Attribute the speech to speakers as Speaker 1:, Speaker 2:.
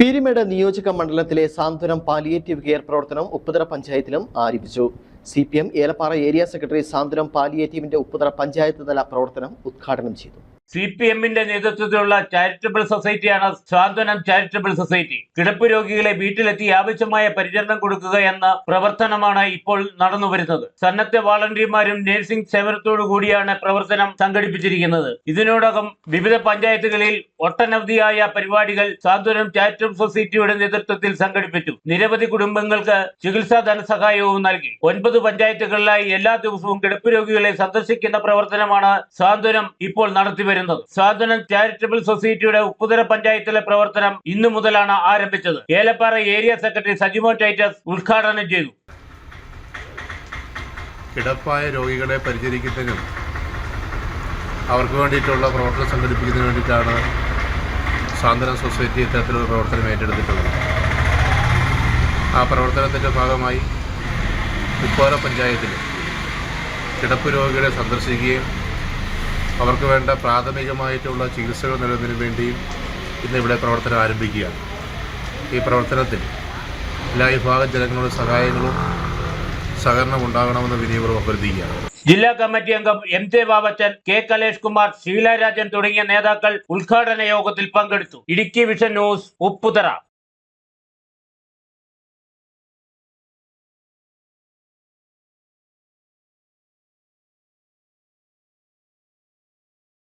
Speaker 1: പീരിമേട് നിയോജക മണ്ഡലത്തിലെ സാന്ത്വനം palliative care പ്രവർത്തനം ഉപ്പുതറ പഞ്ചായത്തിലും ആരംഭിച്ചു. C P M Elappara area secretary Santhwanam പാലിയേറ്റീവിന്റെ Upputhara panchayat തല പ്രവർത്തനം ഉദ്ഘാടനം ചെയ്തു.
Speaker 2: സി പി എമ്മിന്റെ നേതൃത്വത്തിലുള്ള ചാരിറ്റബിൾ സൊസൈറ്റിയാണ് സാന്ത്വനം ചാരിറ്റബിൾ സൊസൈറ്റി കിടപ്പ് രോഗികളെ വീട്ടിലെത്തി ആവശ്യമായ പരിചരണം കൊടുക്കുക എന്ന പ്രവർത്തനമാണ് ഇപ്പോൾ നടന്നു വരുന്നത്. സന്നദ്ധ വാളണ്ടിയർമാരും നഴ്സിംഗ് സേവനത്തോടു കൂടിയാണ് പ്രവർത്തനം സംഘടിപ്പിച്ചിരിക്കുന്നത്. ഇതിനോടകം വിവിധ പഞ്ചായത്തുകളിൽ ഒട്ടനവധിയായ പരിപാടികൾ സാന്ത്വനം ചാരിറ്റബിൾ സൊസൈറ്റിയുടെ നേതൃത്വത്തിൽ സംഘടിപ്പിച്ചു. നിരവധി കുടുംബങ്ങൾക്ക് ചികിത്സാ ധനസഹായവും നൽകി. ഒൻപത് പഞ്ചായത്തുകളിലായി എല്ലാ ദിവസവും കിടപ്പ് രോഗികളെ സന്ദർശിക്കുന്ന പ്രവർത്തനമാണ് സാന്ത്വനം ഇപ്പോൾ നടത്തി വരുന്നത് സാന്ത്വനം ചാരിറ്റബിൾ സൊസൈറ്റിയുടെ ഉപ്പുതര പഞ്ചായത്തിലെ പ്രവർത്തനം ഇന്നു മുതലാണ് ആരംഭിച്ചത്. Elappara area secretary Sajimon Titus ഉദ്ഘാടനം ചെയ്തു.
Speaker 3: കിടപ്പായ രോഗികളെ പരിചരിക്കുന്നതിനും അവർക്ക് വേണ്ടിയിട്ടുള്ള പ്രവർത്തനം സംഘടിപ്പിക്കുന്നതിന് വേണ്ടിയിട്ടാണ് സാന്ത്വന സൊസൈറ്റി ഇത്തരത്തിലുള്ള പ്രവർത്തനം ഏറ്റെടുത്തിട്ടുള്ളത്. ആ പ്രവർത്തനത്തിന്റെ ഭാഗമായി ഉപ്പോര പഞ്ചായത്തിൽ കിടപ്പ് രോഗികളെ സന്ദർശിക്കുകയും അവർക്ക് വേണ്ട പ്രാഥമികമായിട്ടുള്ള ചികിത്സകൾ നൽകുന്നതിന് വേണ്ടിയും ഇന്ന് ഇവിടെ പ്രവർത്തനം ആരംഭിക്കുകയാണ്. ഈ പ്രവർത്തനത്തിൽ എല്ലാ വിഭാഗം ജനങ്ങളുടെ സഹായങ്ങളും സഹകരണം ഉണ്ടാകണമെന്ന് വിനിയോഗം അഭ്യർത്ഥിക്കുകയാണ്.
Speaker 2: ജില്ലാ കമ്മിറ്റി അംഗം M J Babachan K Kalesh Kumar Sheelarajan തുടങ്ങിയ നേതാക്കൾ ഉദ്ഘാടന യോഗത്തിൽ പങ്കെടുത്തു. Idukki vision news Upputhara.